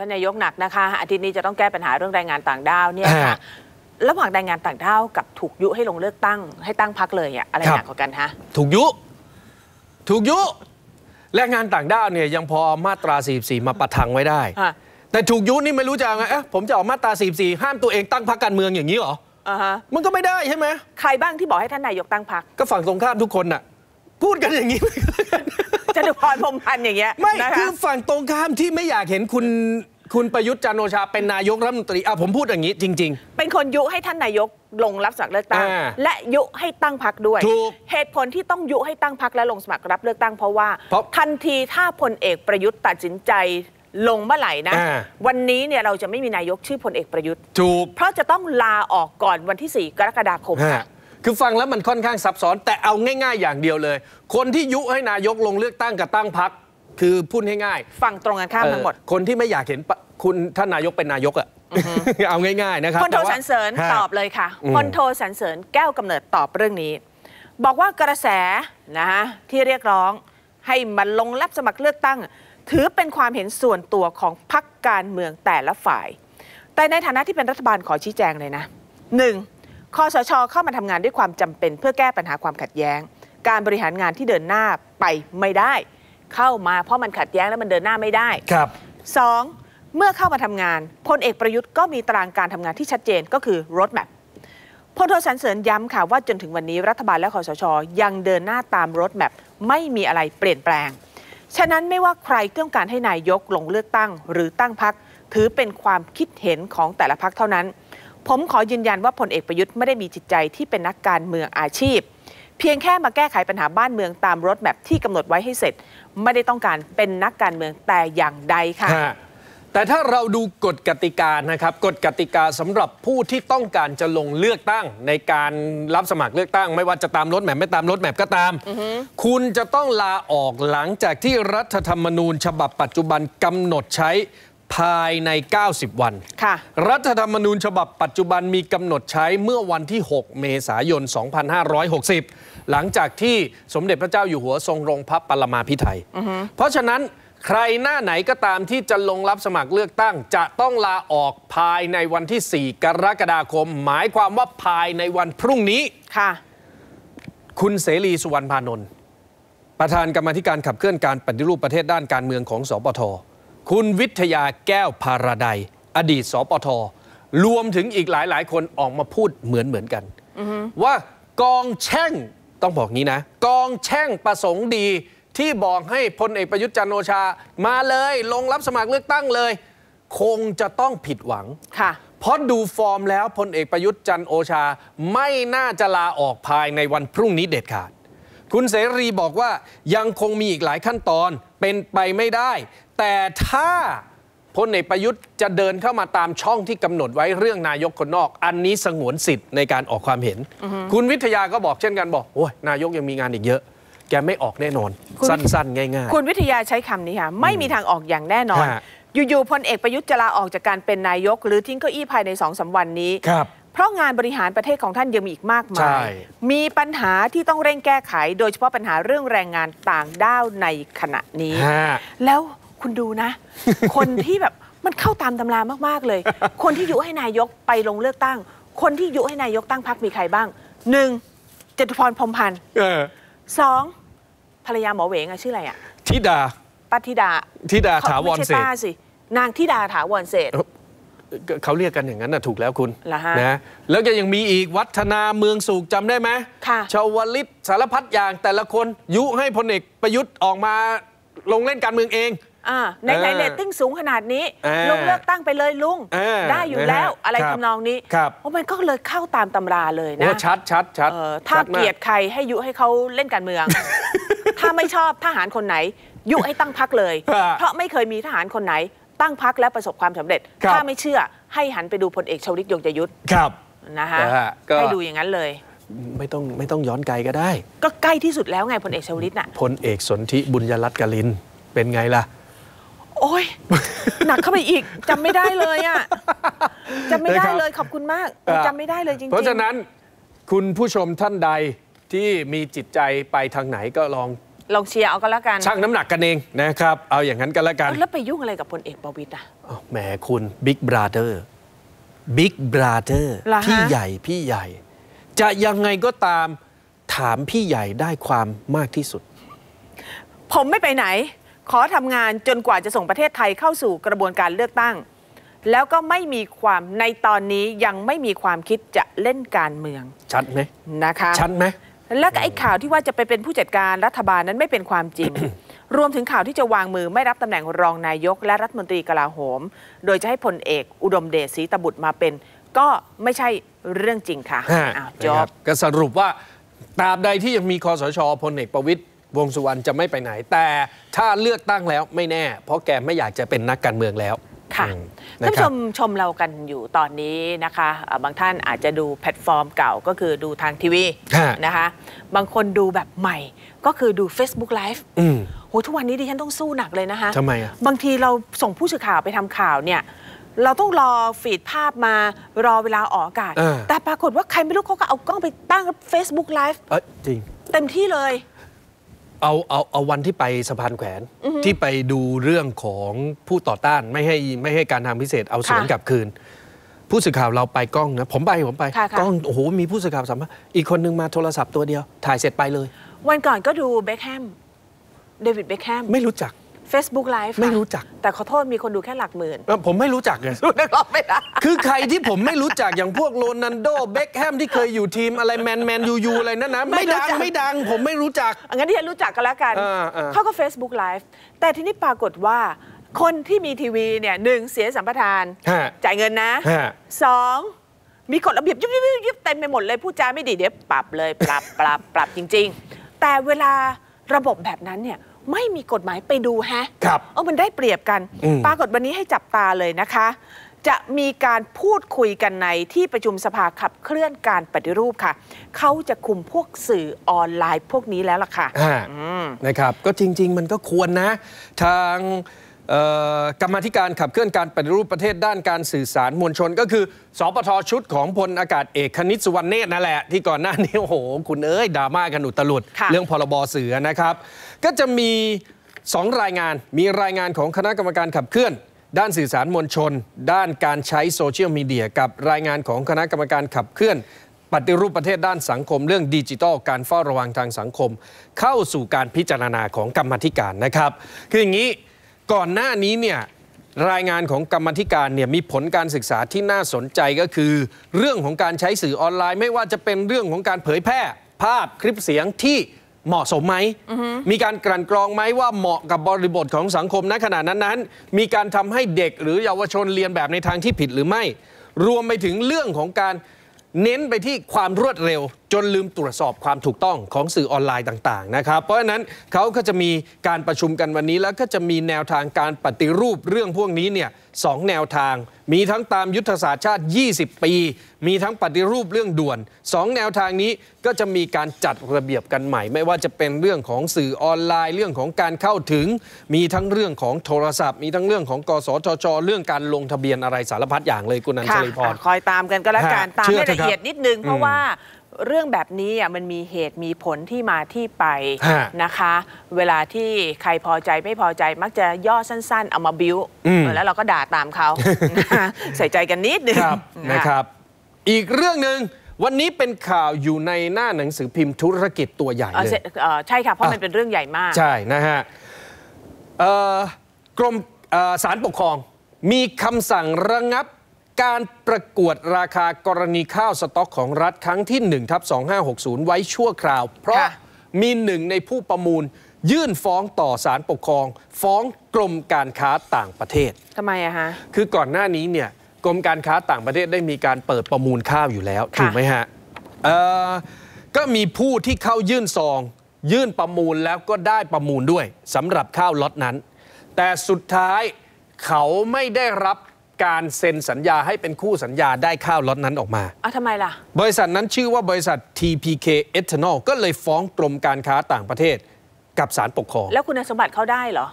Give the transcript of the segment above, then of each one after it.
ท่านนายกหนักนะคะ อาทิตย์นี้จะต้องแก้ปัญหาเรื่องแรงงานต่างด้าวเนี่ยค่ะฮะระหว่างแรงงานต่างด้าวกับถูกยุให้ลงเลือกตั้ง ให้ตั้งพักเลยอะอะไรครับหนักกว่ากันฮะถูกยุ ถูกยุแรงงานต่างด้าวเนี่ยยังพอมาตรา 44 มาประทังไว้ได้ฮะแต่ถูกยุนี่ไม่รู้จะเอาไงเอ๊ะผมจะออกมาตรา 44 ห้ามตัวเองตั้งพรรคการเมืองอย่างนี้เหรออ่าฮะมันก็ไม่ได้ใช่ไหมใครบ้างที่บอกให้ท่านนายกตั้งพักก็ฝั่งตรงข้ามทุกคนน่ะ พูดกันอย่างนี้ จตุพรพรหมพันธ์อย่างเงี้ยไม่นะคืคะอฝั่งตรงข้ามที่ไม่อยากเห็นคุณคุณประยุทธ์จันทร์โอชาเป็นนายกรัฐมนตรีอะผมพูดอย่างนี้จริงเป็นคนยุให้ท่านนายกลงรับสมัครเลือกตั้ง อ่าและยุให้ตั้งพักด้วย ถูกเหตุผลที่ต้องยุให้ตั้งพักและลงสมัครรับเลือกตั้งเพราะว่าเพราะทันทีถ้าพลเอกประยุทธ์ตัดสินใจลงเมื่อไหร่นะ อ่า วันนี้เนี่ยเราจะไม่มีนายกชื่อพลเอกประยุทธ์ๆถูก เพราะจะต้องลาออกก่อนวันที่ 4 กรกฎาคมฮะ คือฟังแล้วมันค่อนข้างซับซ้อน แต่เอาง่าย ๆ อย่างเดียวเลย คนที่ยุให้นายกลงเลือกตั้งกับตั้งพักคือพูดง่ายฝั่งตรงกันข้ามๆทั้งหมดเอ่อคนที่ไม่อยากเห็นปะคุณท่านนายกเป็นนายกอะเอาง่ายๆนะครับพลโทแต่ว่าสรรเสริญฮะตอบเลยค่ะอืมพลโทสรรเสริญแก้วกำเนิดตอบเรื่องนี้ บอกว่ากระแสนะฮะที่เรียกร้องให้มันลงรับสมัครเลือกตั้ง ถือเป็นความเห็นส่วนตัวของพรรคการเมืองแต่ละฝ่าย แต่ในฐานะที่เป็นรัฐบาลขอชี้แจงเลยนะหนึ่ง คอสชเข้ามาทำงานด้วยความจำเป็น เพื่อแก้ปัญหาความขัดแย้ง การบริหารงานที่เดินหน้าไปไม่ได้ เข้ามาเพราะมันขัดแย้งแล้วมันเดินหน้าไม่ได้ครับสองเมื่อเข้ามาทำงานพลเอกประยุทธ์ก็มีตารางการทำงานที่ชัดเจนก็คือ road map พลโทสรรเสริญย้ำค่ะว่าจนถึงวันนี้รัฐบาลและคอสชยังเดินหน้าตาม road map ไม่มีอะไรเปลี่ยนแปลง ฉะนั้นไม่ว่าใครต้องการให้นายกลงเลือกตั้ง หรือตั้งพักถือเป็นความคิดเห็นของแต่ละพักเท่านั้น ผมขอยืนยันว่าพลเอกประยุทธ์ไม่ได้มีจิตใจที่เป็นนักการเมืองอาชีพ เพียงแค่มาแก้ไขปัญหาบ้านเมืองตามรถแมพที่กำหนดไว้ให้เสร็จ ไม่ได้ต้องการเป็นนักการเมืองแต่อย่างใดค่ะฮะแต่ถ้าเราดูกฎกติกานะครับกฎกติกาสำหรับผู้ที่ต้องการจะลงเลือกตั้ง ในการรับสมัครเลือกตั้ง ไม่ว่าจะตามรถแมพไม่ตามรถแมพก็ตาม คุณจะต้องลาออกหลังจากที่รัฐธรรมนูญ ฉบับปัจจุบันกำหนดใช้ ภายใน 90 วันค่ะรัฐธรรมนูญฉบับปัจจุบันมีกำหนดใช้เมื่อวันที่ 6 เมษายน 2560 หลังจากที่สมเด็จพระเจ้าอยู่หัวทรงลงพระปรมาภิไธยเพราะฉะนั้นใครหน้าไหนก็ตามที่จะลงรับสมัครเลือกตั้ง จะต้องลาออกภายในวันที่ 4 กรกฎาคม หมายความว่าภายในวันพรุ่งนี้ค่ะ คุณเสรีสุวรรณพานนท์ประธานกรรมาธิการขับเคลื่อนการปฏิรูปประเทศด้านการเมืองของสปท คุณวิทยาแก้วพาราไดยอดีตสปทรวมถึงอีกหลายหลาย ๆ คนออกมาพูดเหมือนเหมือนกัน ว่ากองแช่งต้องบอกงี้นะ กองแช่งประสงค์ดีที่บอกให้พลเอกประยุทธ์จันทร์โอชา มาเลยลงรับสมัครเลือกตั้งเลย คงจะต้องผิดหวังค่ะเพราะดูฟอร์มแล้วพลเอกประยุทธ์จันทร์โอชา ไม่น่าจะลาออกภายในวันพรุ่งนี้เด็ดขาด คุณเสรีบอกว่ายังคงมีอีกหลายขั้นตอนเป็นไปไม่ได้ แต่ถ้าพลเอกประยุทธ์จะเดินเข้ามาตามช่องที่กำหนดไว้เรื่องนายกคนนอก อันนี้สงวนสิทธิ์ในการออกความเห็น คุณวิทยาก็บอกเช่นกันบอกโอ้ยนายกยังมีงานอีกเยอะ แกไม่ออกแน่นอนคุณสั้นๆ ง่ายคุณวิทยาใช้คำนี้ค่ะ ไม่มีทางออกอย่างแน่นอนฮะอยู่ๆพลเอกประยุทธ์จะลาออกจากการเป็นนายก หรือทิ้งเก้าอี้ภายในสองสามวันนี้ๆครับ เพราะงานบริหารประเทศของท่านยังมีอีกมากมาใช่ ย มีปัญหาที่ต้องเร่งแก้ไข โดยเฉพาะปัญหาเรื่องแรงงานต่างด้าวในขณะนี้ ฮะ แล้วคุณดูนะ คนที่แบบมันเข้าตามตำรามากๆเลย คนที่ยุให้นายกไปลงเลือกตั้ง คนที่ยุให้นายกตั้งพรรคมีใครบ้างหนึ่งจตุพรพรหมพันธ์เออสองภรรยาหมอเหวงอะชื่ออะไรอะธิดาปัทิดาธิดาเขถาวรไม่เศใช่ษป้าสินางธิดาถาวรเศษ เขาเรียกกันอย่างนั้นนะถูกแล้วคุณเหรอฮะนะแล้วก็ยังมีอีกวัฒนาเมืองสุขจำได้ไหมค่ะชาวลิตสารพัดอย่างแต่ละคนยุให้พลเอกประยุทธ์ออกมาลงเล่นการเมืองเองอ่าในไหนเออเรตติ้งสูงขนาดนี้เออลุงเลือกตั้งไปเลยลุงเออได้อยู่นะฮะแล้วอะไรครับทำนองนี้ครับเพราะมันก็เลยเข้าตามตำราเลยโอ้นะชัดชัดชัดเออถ้าชัดมเกลียดใครให้ยุให้เขาเล่นการเมือง ถ้าไม่ชอบทหารคนไหน ยุให้ตั้งพักเลยฮะเพราะไม่เคยมีทหารคนไหน ตั้งพักและประสบความสำเร็จครับถ้าไม่เชื่อให้หันไปดูพลเอกชวลิตยงใจยุทธครับนะคะนะฮะก็ให้ดูอย่างนั้นเลยไม่ต้องไม่ต้องย้อนไกลก็ได้ ก็ใกล้ที่สุดแล้วไงพลเอกชวลิตน่ะพลเอกสนธิบุญยรัตน์กลินเป็นไงล่ะ โอ้ยหนักเข้าไปอีกจำไม่ได้เลยอะจำไม่ได้นะครับเลยขอบคุณมากอ่าจำไม่ได้เลยจริงๆ เพราะฉะนั้นคุณผู้ชมท่านใดที่มีจิตใจไปทางไหนก็ลอง ลองเชียร์เอาก็แล้วกันชั่งน้ำหนักกันเองนะครับ เอาอย่างนั้นกันแล้วกันแล้วไปยุ่งอะไรกับพลเอกประวิตยอะอ้าวแหมคุณบิ๊กบราเธอร์บิ๊กบราเธอร์เหรอฮะพี่ใหญ่พี่ใหญ่ จะยังไงก็ตามถามพี่ใหญ่ได้ความมากที่สุด ผมไม่ไปไหน ขอทำงานจนกว่าจะส่งประเทศไทยเข้าสู่กระบวนการเลือกตั้ง แล้วก็ไม่มีความในตอนนี้ยังไม่มีความคิดจะเล่นการเมือง ชัดไหมนะคะ ชัดไหม และก็ไอ้ข่าวที่ว่าจะไปเป็นผู้จัดการรัฐบาลนั้นไม่เป็นความจริง รวมถึงข่าวที่จะวางมือไม่รับตำแหน่งรองนายก และรัฐมนตรีกลาโหม โดยจะให้พลเอกอุดมเดชศรีตบุตรมาเป็น ก็ไม่ใช่เรื่องจริงค่ะฮะอ้าวจนะครับบก็สรุปว่าตราบใดที่ยังมีคอสชพลเอกประวิตยวงษ์สุวรรณจะไม่ไปไหน แต่ถ้าเลือกตั้งแล้วไม่แน่ เพราะแกไม่อยากจะเป็นนักการเมืองแล้ว ค่ะอืมท่านนะผู้คชรับมชมเรากันอยู่ตอนนี้นะคะอ่าบางท่านอาจจะดูแพลตฟอร์มเก่าก็คือดูทางทีวีฮะนะคะ บางคนดูแบบใหม่ก็คือดู Facebook Live อืมโหทุกวันนี้ดิฉันต้องสู้หนักเลยนะคะทำไมอะบางทีเราส่งผู้สื่อข่าวไปทำข่าวเนี่ยเราต้องรอฟีดภาพมารอเวลาออกอากาศอ่าแต่ปรากฏว่าใครไม่รู้เขาก็เอากล้องไปตั้ง Facebook Live เอ้ยจริง เต็มที่เลย เอาเอาเอาวันที่ไปสะพานแขวนที่ไปดูเรื่องของผู้ต่อต้านไม่ให้ไม่ให้การทางพิเศษเอาสวนค่ะกลับคืน ผู้สื่อข่าวเราไปกล้องนะ ผมไปผมไปค่ะค่ะกล้องโอ้โหมีผู้สื่อข่าวสามารถอีกคนนึงมาโทรศัพท์ตัวเดียว ถ่ายเสร็จไปเลย วันก่อนก็ดูเบคแฮมเดวิดเบคแฮมไม่รู้จัก Facebook Live ค่ะไม่รู้จัก แต่ขอโทษมีคนดูแค่หลักหมื่น เออผมไม่รู้จักไง ดูนึกออกไหมล่ะคือใครที่ผมไม่รู้จักอย่างพวกโรนันโดเบคแฮมที่เคยอยู่ทีมอะไรแมนแมนยูยูอะไรนั่นนะ ไม่ดัง ไม่ดัง ผมไม่รู้จักงั้นที่ฉันรู้จักกันแล้วกัน อ่าอ่า เขาก็ Facebook Live แต่ทีนี้ปรากฏว่าคนที่มีทีวีเนี่ยหนึ่งเสียสัมปทาน ฮะ จ่ายเงินนะฮะ สองมีกฎระเบียบยุบยิบยิบยิบเต็มไปหมดเลยพูดจาไม่ดีเดี๋ยวปรับเลยปรับปรับปรับจริง ๆ แต่เวลาระบบแบบนั้นเนี่ย ไม่มีกฎหมายไปดูแฮะครับเออมันได้เปรียบกันอืมปรากฏวันนี้ให้จับตาเลยนะคะ จะมีการพูดคุยกันในที่ประชุมสภาขับเคลื่อนการปฏิรูปค่ะ เขาจะคุมพวกสื่อออนไลน์พวกนี้แล้วล่ะค่ะฮะนะครับ ก็จริง ๆ มันก็ควรนะ ทางเอ่อ กรรมาธิการขับเคลื่อนการปฏิรูปประเทศด้านการสื่อสารมวลชน ก็คือสปทชุดของพลอากาศเอกคณิตสุวรรณเนตรนั่นแหละ ที่ก่อนหน้านี้โอ้โห คุณเอ้ยดราม่ากันอุตลุดค่ะเรื่องพรบสื่อนะครับ ก็จะมี 2 รายงานมีรายงานของคณะกรรมการขับเคลื่อน ด้านสื่อสารมวลชน ด้านการใช้โซเชียลมีเดียกับรายงานของคณะกรรมการขับเคลื่อนปฏิรูปประเทศด้านสังคม เรื่องดิจิทัลการเฝ้าระวังทางสังคม เข้าสู่การพิจารณาของกรรมาธิการนะครับ คืออย่างนี้ ก่อนหน้านี้เนี่ยรายงานของกรรมาธิการเนี่ยมีผลการศึกษาที่น่าสนใจก็คือ เรื่องของการใช้สื่อออนไลน์ ไม่ว่าจะเป็นเรื่องของการเผยแพร่ ภาพคลิปเสียงที่เหมาะสมไหม มีการกลั่นกรองไหมว่าเหมาะกับบริบทของสังคมณขณะนั้นนั้นๆมีการทำให้เด็กหรือเยาวชนเรียนแบบในทางที่ผิดหรือไม่ รวมไปถึงเรื่องของการเน้นไปที่ความรวดเร็ว จนลืมตรวจสอบความถูกต้องของสื่อออนไลน์ต่างๆนะครับเพราะฉะนั้นเขาก็จะมีการประชุมกันวันนี้ แล้วก็จะมีแนวทางการปฏิรูปเรื่องพวกนี้เนี่ยสองแนวทาง มีทั้งตามยุทธศาสตร์ชาติ 20 ปี มีทั้งปฏิรูปเรื่องด่วนสองแนวทางนี้ก็จะมีการจัดระเบียบกันใหม่ ไม่ว่าจะเป็นเรื่องของสื่อออนไลน์ เรื่องของการเข้าถึง มีทั้งเรื่องของโทรศัพท์ มีทั้งเรื่องของกสทช เรื่องการลงทะเบียนอะไรสารพัดอย่างเลยคุณนันทค่ะลีพรอะคอยตามกันก็แล้วกันฮะตามเชื่อให้เถละอะครับเอียดนิดนึงเพราะอืมว่า เรื่องแบบนี้อะมันมีเหตุมีผลที่มาที่ไปฮะนะคะ เวลาที่ใครพอใจไม่พอใจมักจะย่อสั้นๆ เอามาบิ้วอืมเออแล้วเราก็ด่าตามเขานะคะใส่ใจกันนิดนึงครับนะนะครับ อีกเรื่องหนึ่งวันนี้เป็นข่าวอยู่ในหน้าหนังสือพิมพ์ธุรกิจตัวใหญ่เอ่อเลเสร็ยจเอ่อใช่ค่ะเพราะอะมันเป็นเรื่องใหญ่มาก ใช่นะฮะเอ่อกรมเอ่อศาลปกครองมีคำสั่งระงับ การประกวดราคากรณีข้าวสต็อกของรัฐครั้งที่1ทับ2560 ไว้ชั่วคราว เพราะค่ะมีหนึ่งในผู้ประมูล ยื่นฟ้องต่อศาลปกครอง ฟ้องกรมการค้าต่างประเทศทำไมอะฮะคือก่อนหน้านี้เนี่ยกรมการค้าต่างประเทศได้มีการเปิดประมูลข้าวอยู่แล้วค่ะถูกไหมฮะเอ่อก็มีผู้ที่เข้ายื่นซอง ยื่นประมูลแล้วก็ได้ประมูลด้วยสำหรับข้าวล็อตนั้น แต่สุดท้ายเขาไม่ได้รับ การเซ็นสัญญาให้เป็นคู่สัญญาได้ข้าวล็อตนั้นออกมาเอาทำไมล่ะ บริษัทนั้นชื่อว่าบริษัท TPK Ethanol ก็เลยฟ้องกรมการค้าต่างประเทศกับศาลปกครอง แล้วคุณสมบัติเขาได้เหรอ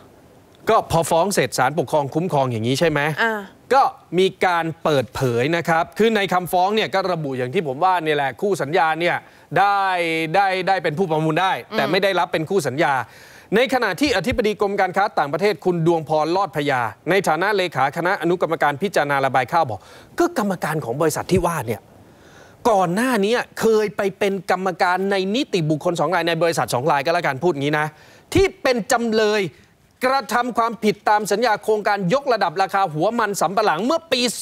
ก็พอฟ้องเสร็จศาลปกครองคุ้มครองอย่างนี้ใช่ไหมอ่าก็มีการเปิดเผยนะครับ คือในคำฟ้องเนี่ยก็ระบุอย่างที่ผมว่าเนี่ยแหละคู่สัญญาเนี่ยได้ได้ได้เป็นผู้ประมูลได้ แต่ไม่ได้รับเป็นคู่สัญญา ในขณะที่อธิบดีกรมการค้าต่างประเทศคุณดวงพรลอดพยา ในฐานะเลขาคณะอนุกรรมการพิจารณาระบายข้าวบอก ก็กรรมการของบริษัทที่ว่าเนี่ยก่อนหน้านี้เคยไปเป็นกรรมการในนิติบุคคลสองรายในบริษัทสองรายก็แล้วกันพูดอย่างนี้นะ ที่เป็นจำเลยกระทำความผิดตามสัญญาโครงการยกระดับราคาหัวมันสำปะหลังเมื่อปี 3637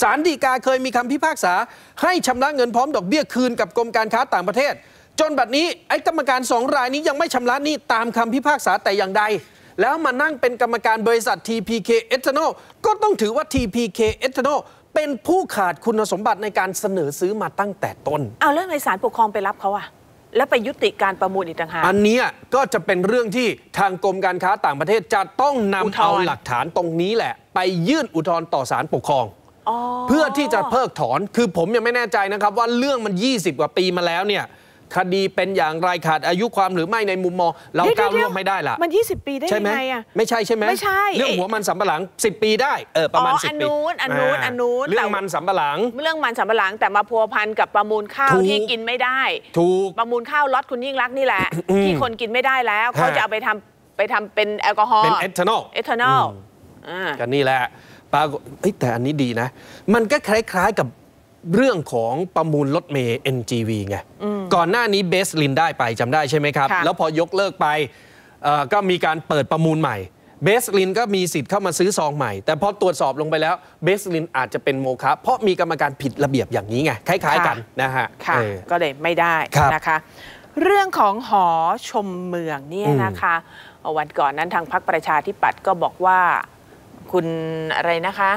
ศาลฎีกาเคยมีคำพิพากษา ให้ชำระเงินพร้อมดอกเบี้ยคืนกับกรมการค้าต่างประเทศ จนบัดนี้ไอ้กรรมการสองรายนี้ยังไม่ชำระหนี้ตามคำพิพากษาแต่อย่างใด แล้วมานั่งเป็นกรรมการบริษัท TPK Ethanol ก็ต้องถือว่า TPK Ethanol เป็นผู้ขาดคุณสมบัติในการเสนอซื้อมาตั้งแต่ต้น เอาแล้วทำไมศาลปกครองไปรับเขาอะแล้วไปยุติการประมูลอีกต่างหากอันเนี้ยก็จะเป็นเรื่องที่ทางกรมการค้าต่างประเทศจะต้องอุทนำธรณ์เอาหลักฐานตรงนี้แหละ ไปยื่นอุทธรณ์ต่อศาลปกครองอ๋อเพื่อที่จะเพิกถอน คือผมยังไม่แน่ใจนะครับว่าเรื่องมัน 20 กว่าปีมาแล้วเนี่ย คดีเป็นอย่างไรขาดอายุความหรือไม่ในมุมมอง เราดี๋ยวก้าวดี๋ล่ยวงไม่ได้ล่ะ มัน 20 ปีได้ใช่ยัไหมงไงอะไม่ใช่ใช่ไหมไม่ใช่เรื่องเอ๊ะหัวมันสำปะหลัง 10 ปีได้เออประมาณอ๋อ10อันปีนู้นอันนู้นาอันนู้นเรื่องแต่มันสำปะหลัง เรื่องมันสำปะหลังแต่มาพัวพันกับประมูลข้าวถูกที่กินไม่ได้ถูกประมูลข้าวล็อตคุณยิ่งรักษณ์นี่แหละอืมที่คนกินไม่ได้แล้วเขาฮะจะเอาไปทำไปทำเป็นแอลกอฮอล์เป็นเอทานอลเอทานอลอ่ากันนี่แหละปรากฏเอ้ยแต่อันนี้ดีนะ มันก็คล้าย ๆกับ เรื่องของประมูลรถเมย์ NGV ไง ก่อนหน้านี้เบสลินได้ไปจำได้ใช่ไหมครับค่ะแล้วพอยกเลิกไปเอ่อก็มีการเปิดประมูลใหม่เบสลินก็มีสิทธิ์เข้ามาซื้อซองใหม่ แต่พอตรวจสอบลงไปแล้วเบสลินอาจจะเป็นโมฆะเพราะมีกรรมการผิดระเบียบอย่างนี้ไง คล้าย ๆ กันนะฮะค่ะเออก็เลยไม่ได้ครับนะคะ เรื่องของหอชมเมืองเนี่ยอืมนะคะ วันก่อนนั้นทางพรรคประชาธิปัตย์ก็บอกว่าคุณอะไรนะคะ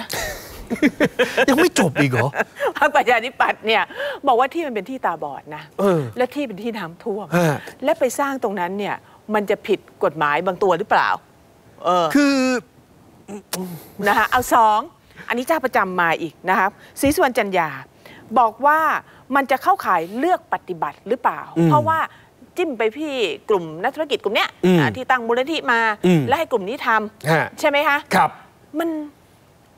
ยังไม่จบอีกเหรอพรรคประชาธิปัตย์เนี่ยบอกว่าที่มันเป็นที่ตาบอดนะเออและที่เป็นที่น้ำท่วมฮะและไปสร้างตรงนั้นเนี่ยมันจะผิดกฎหมายบางตัวหรือเปล่า เออคือนะคะเอาสองอันนี้เจ้าประจำมาอีกนะครับศรีสุวรรณจันยา บอกว่ามันจะเข้าข่ายเลือกปฏิบัติหรือเปล่าอืมเพราะว่าจิ้มไปที่กลุ่มนักธุรกิจกลุ่มเนี้ยอืมอ่าที่ตั้งมูลนิธิมาอืมและให้กลุ่มนี้ทำฮะใช่ไหมคะครับ มัน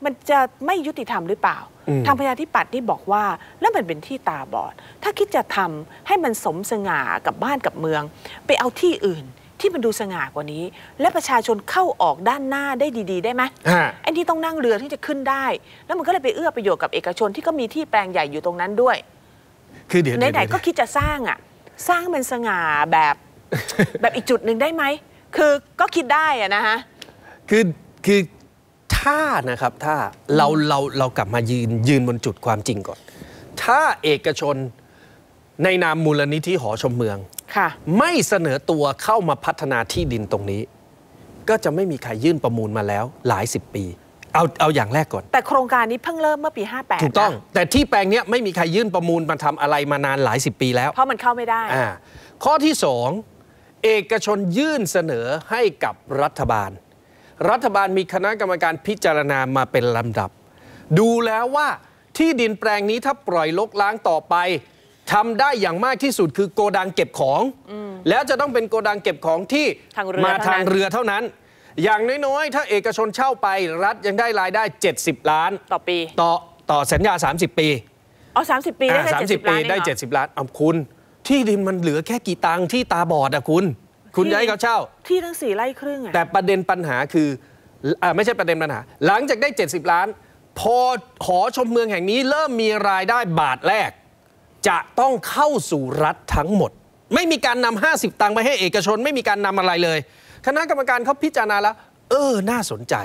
มันจะไม่ยุติธรรมหรือเปล่าอืมทางประชาธิปัตย์นี่บอกว่าแล้วมันเป็นที่ตาบอด ถ้าคิดจะทำให้มันสมสง่ากับบ้านกับเมือง ไปเอาที่อื่นที่มันดูสง่ากว่านี้ และประชาชนเข้าออกด้านหน้าได้ดี ๆ ได้ไหมฮะไอ้ที่ต้องนั่งเรือที่จะขึ้นได้ แล้วมันก็เลยไปเอื้อประโยชน์กับเอกชนที่ก็มีที่แปลงใหญ่อยู่ตรงนั้นด้วย คือเดี๋ยวไหนๆก็คิดจะสร้างอะ สร้างให้มันสง่าแบบแบบอีกจุดหนึ่งได้ไหมคือก็คิดได้อะนะฮะคือคือ ถ้านะครับถ้าเราเราเรากลับมายืนยืนบนจุดความจริงก่อน ถ้าเอกชนในนามมูลนิธิหอชมเมืองค่ะไม่เสนอตัวเข้ามาพัฒนาที่ดินตรงนี้ ก็จะไม่มีใครยื่นประมูลมาแล้วหลายสิบปี เอาเอาอย่างแรกก่อน แต่โครงการนี้เพิ่งเริ่มเมื่อปี 58 ถูกต้องนะแต่ที่แปลงเนี้ยไม่มีใครยื่นประมูลมาทำอะไรมานานหลายสิบปีแล้ว เพราะมันเข้าไม่ได้อ่าข้อที่สองเอกชนยื่นเสนอให้กับรัฐบาล รัฐบาลมีคณะกรรมการพิจารณามาเป็นลำดับ ดูแล้วว่าที่ดินแปลงนี้ถ้าปล่อยลกล้างต่อไปทำได้อย่างมากที่สุดคือโกดังเก็บของแล้วจะต้องเป็นโกดังเก็บของที่ทางเรือมาเท่านั้นทางเรือเท่านั้น อย่างน้อยๆ ถ้าเอกชนเช่าไปรัฐยังได้รายได้ 70 ล้าน ต่อปี ต่อต่อสัญญา 30 ปีอ๋อ30ปีได้แค่สามสิบ70ปีล้านได้องหรอ70ล้านเอาคุณ ที่ดินมันเหลือแค่กี่ตังค์ที่ตาบอดอะคุณ คุณที่จะให้เขาเช่า ที่ทั้งสี่ไร่ครึ่งอะแต่ประเด็นปัญหาคืออ่าไม่ใช่ประเด็นปัญหา หลังจากได้ 70 ล้าน พอหอชมเมืองแห่งนี้เริ่มมีรายได้บาทแรก จะต้องเข้าสู่รัฐทั้งหมด ไม่มีการนำ50 ตังค์ไปให้เอกชน ไม่มีการนำอะไรเลย คณะกรรมการเขาพิจารณาแล้ว เออ น่าสนใจ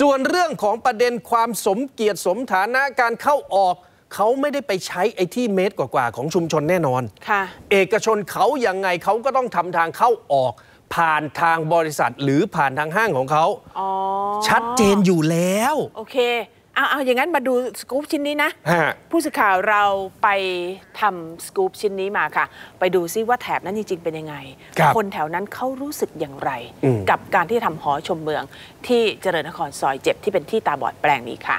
ส่วนเรื่องของประเด็นความสมเกียรติสมฐานะการเข้าออก เขาไม่ได้ไปใช้ไอ้ที่เมตรกว่าๆของชุมชนแน่นอนค่ะเอกชนเขายังไงเขาก็ต้องทำทางเข้าออกผ่านทางบริษัทหรือผ่านทางห้างของเขาอ๋อชัดเจนอยู่แล้ว โอเค เอาเอาอย่างนั้นมาดูสกู๊ปชิ้นนี้นะฮะผู้สื่อข่าวเราไปทำสกู๊ปชิ้นนี้มาค่ะ ไปดูซิว่าแถบนั้นจริง ๆ เป็นยังไงครับนแถวนั้นเขารู้สึกอย่างไรอืมกับการที่ทำหอชมเมืองที่เจริญนครซอยเจ็ดที่เป็นที่ตาบอดแปลงนี้ค่ะ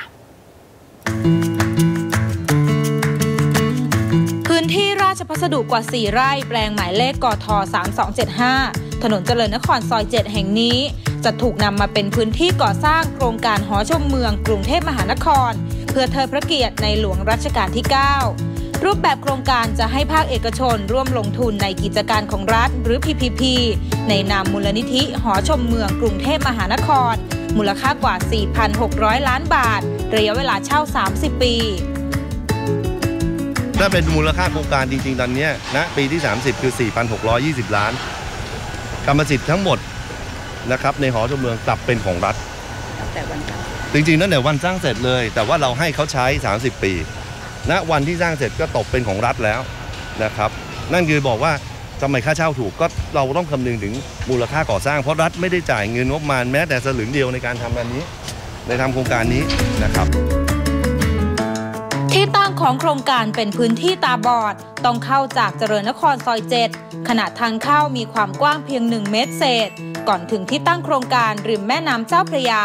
พื้นที่ราชพัสดุกว่า 4 ไร่แปลงหมายเลขกท3275 ถนนเจริญนครซอย 7 แห่งนี้ จะถูกนำมาเป็นพื้นที่ก่อสร้างโครงการหอชมเมืองกรุงเทพมหานคร เพื่อเทิดพระเกียรติในหลวงรัชกาลที่ 9 รูปแบบโครงการจะให้ภาคเอกชนร่วมลงทุนในกิจการของรัฐหรือ PPP ในนามมูลนิธิหอชมเมืองกรุงเทพมหานคร มูลค่ากว่า 4,600 ล้านบาท ระยะเวลาเช่า 30 ปี ถ้าเป็นมูลค่าโครงการจริง ๆ ตอนเนี้ยณปีที่ 30 คือ 4,620 ล้าน กรรมสิทธิ์ทั้งหมดนะครับในหอชมเมืองกลับเป็นของรัฐจริงๆนั่นแต่วันสร้างเสร็จเลย แต่ว่าเราให้เขาใช้ 30 ปีณวันที่สร้างเสร็จก็ตกเป็นของรัฐแล้วนะครับ นั่นคือบอกว่าทำไมค่าเช่าถูกก็เราต้องคำนึงถึงมูลค่าก่อสร้างเพราะรัฐไม่ได้จ่ายเงินงบประมาณแม้แต่สลึงเดียวในการทำอันนี้ ในทำโครงการนี้นะครับ ที่ตั้งของโครงการเป็นพื้นที่ตาบอด ต้องเข้าจากเจริญนครซอย7ขนาดทางเข้ามีความกว้างเพียง 1 เมตรเศษ ก่อนถึงที่ตั้งโครงการริมแม่น้ำเจ้าพระยา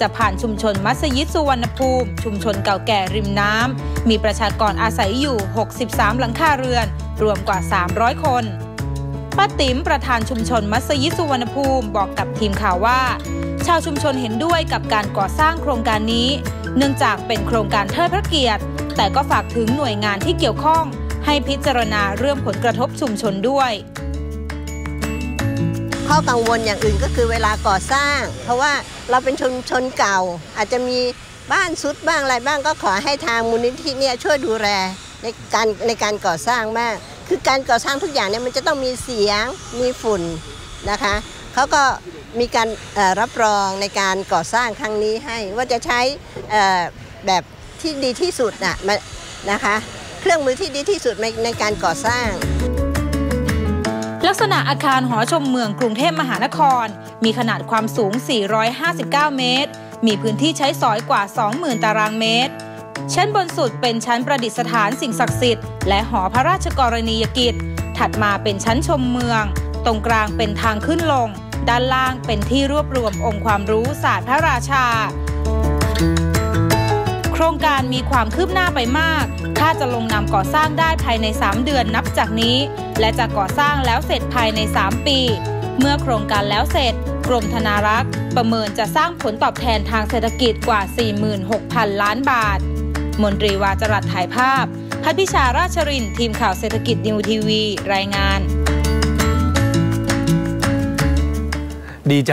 จะผ่านชุมชนมัสยิดสุวรรณภูมิ ชุมชนเก่าแก่ริมน้ำ มีประชากรอาศัยอยู่ 63 หลังคาเรือน รวมกว่า 300 คนป้าติ๋มประธานชุมชนมัสยิดสุวรรณภูมิบอกกับทีมข่าวว่า ชาวชุมชนเห็นด้วยกับการก่อสร้างโครงการนี้ เนื่องจากเป็นโครงการเทิดพระเกียรติ แต่ก็ฝากถึงหน่วยงานที่เกี่ยวข้อง ให้พิจารณาเรื่องผลกระทบชุมชนด้วย ข้อกังวลอย่างอื่นก็คือเวลาก่อสร้าง เพราะว่าเราเป็นชุมชนเก่า อาจจะมีบ้านซุดบ้างอะไรบ้างก็ขอให้ทางมูลนิธิเนี่ยช่วยดูแลในการในการก่อสร้างมาก คือการก่อสร้างทุกอย่างเนี่ยมันจะต้องมีเสียงมีฝุ่นนะคะเขาก็มีการรับรองในการก่อสร้างครั้งนี้ให้ว่าจะใช้แบบ ที่ดีที่สุดน่ะมานะคะ เครื่องมือที่ดีที่สุดในในการก่อสร้าง ลักษณะอาคารหอชมเมืองกรุงเทพมหานคร มีขนาดความสูง 459 เมตร มีพื้นที่ใช้สอยกว่า 20,000 ตารางเมตร ชั้นบนสุดเป็นชั้นประดิษฐานสิ่งศักดิ์สิทธิ์และหอพระราชกรณียกิจ ถัดมาเป็นชั้นชมเมือง ตรงกลางเป็นทางขึ้นลง ด้านล่างเป็นที่รวบรวมองค์ความรู้ศาสตร์พระราชา โครงการมีความคืบหน้าไปมากถ้าจะลงนำก่อสร้างได้ภายใน 3 เดือนนับจากนี้ และจะก่อสร้างแล้วเสร็จภายใน 3 ปี เมื่อโครงการแล้วเสร็จ กรมธนารักษ์ ประเมินจะสร้างผลตอบแทนทางเศรษฐกิจกว่า 46,000 ล้านบาท มนตรีวาจรัสถ่ายภาพ พัฒพิชาราชริน ทีมข่าวเศรษฐกิจนิวทีวี รายงาน ดีใจ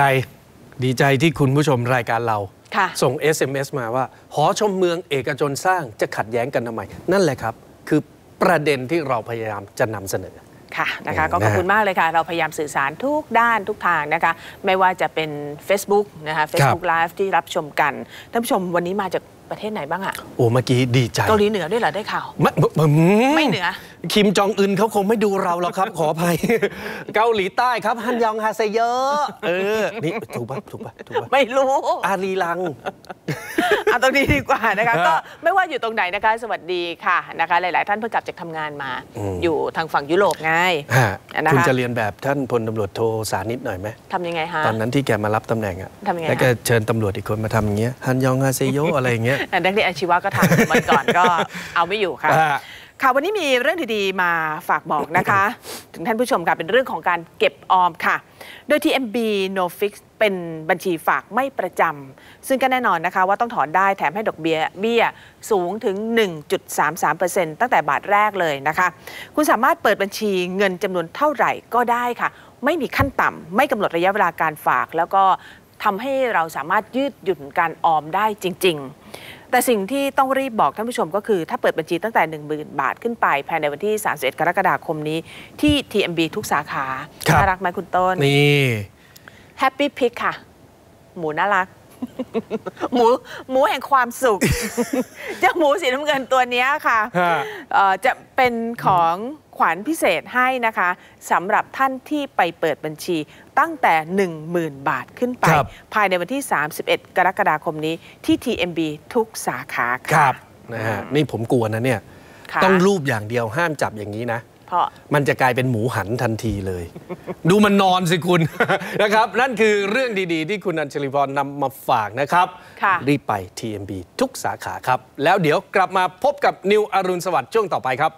ดีใจที่คุณผู้ชมรายการเรา ส่ง SMS มาว่า หอชมเมืองเอกชนสร้างจะขัดแย้งกันทำไม นั่นแหละครับ คือประเด็นที่เราพยายามจะนำเสนอค่ะนะคะอืมก็ขอบคุณนะฮะมากเลยค่ะ เราพยายามสื่อสารทุกด้านทุกทางนะคะ ไม่ว่าจะเป็น Facebook นะคะ Facebook Live ที่รับชมกันท่านผู้ชมวันนี้มาจากประเทศไหนบ้างอะโอ้เมื่อกี้ดีใจเกาหลีเหนือด้วยเหรอได้ข่าวไม่อืมไม่เหนือ คิมจองอึนเขาคงไม่ดูเราหรอกครับ ขออภัย เกาหลีใต้ครับฮันยองฮาเซเยอะเออนี่ถูกปะถูกปะถูกปะไม่รู้ อารีลังเอาตรงนี้ดีกว่านะคะฮะก็ไม่ว่าอยู่ตรงไหนนะคะ สวัสดีค่ะนะคะ หลาย ๆ ท่านเพิ่งกลับจากทำงานมาอืมอยู่ทางฝั่งยุโรปไงฮะนะคะคุณจะเรียนแบบท่านพลตำรวจโทสานิตหน่อยไหมทำยังไงฮะตอนนั้นที่แกมารับตำแหน่งอะทำยังไงแล้วแกฮะเชิญตำรวจอีกคนมาทำอย่างเงี้ยฮันยองฮาเซโยอะไรอย่างเงี้ยนักเรียนอาชีวะก็ทำมันก่อนก็เอาไม่อยู่ค่ะอ่า ค่ะวันนี้มีเรื่องดีๆมาฝากบอกนะคะ ถึงท่านผู้ชมค่ะเป็นเรื่องของการเก็บออมค่ะ โดย TMB No Fix เป็นบัญชีฝากไม่ประจำซึ่งก็แน่นอนนะคะว่าต้องถอนได้แถมให้ดอกเบี้ยเบี้ยสูงถึง 1.33%ตั้งแต่บาทแรกเลยนะคะ คุณสามารถเปิดบัญชีเงินจำนวนเท่าไหร่ก็ได้ค่ะ ไม่มีขั้นต่ำไม่กำหนดระยะเวลาการฝาก แล้วก็ทำให้เราสามารถยืดหยุ่นการออมได้จริง ๆ แต่สิ่งที่ต้องรีบบอกท่านผู้ชมก็คือ ถ้าเปิดบัญชีตั้งแต่ 10,000 บาทขึ้นไป ภายในวันที่ 31 กรกฎาคมนี้ ที่ TMB ทุกสาขาครับ น่ารักไหมคุณต้นนี่แฮปปี้พิกค่ะ หมูน่ารัก หมูหมูแห่งความสุข เจ้าหมูสีน้ำเงินตัวเนี้ยค่ะ ฮะ เอ่อจะเป็นของ ขวัญพิเศษให้นะคะสำหรับท่านที่ไปเปิดบัญชีตั้งแต่ 10,000 บาทขึ้นไปครับภายในวันที่ 31 กรกฎาคมนี้ที่ TMB ทุกสาขาคค่ะรับนะฮะนี่ผมกลัวนะเนี่ยค่ะต้องรูปอย่างเดียวห้ามจับอย่างนี้นะเพราะมันจะกลายเป็นหมูหันทันทีเลย ดูมันนอนสิคุณนะครับ นั่นคือเรื่องดีๆ ที่คุณอัญชลิพรนำมาฝากนะครับค่ะรีบไป TMB ทุกสาขาครับ แล้วเดี๋ยวกลับมาพบกับนิวอรุณสวัสดิ์ช่วงต่อไปครับ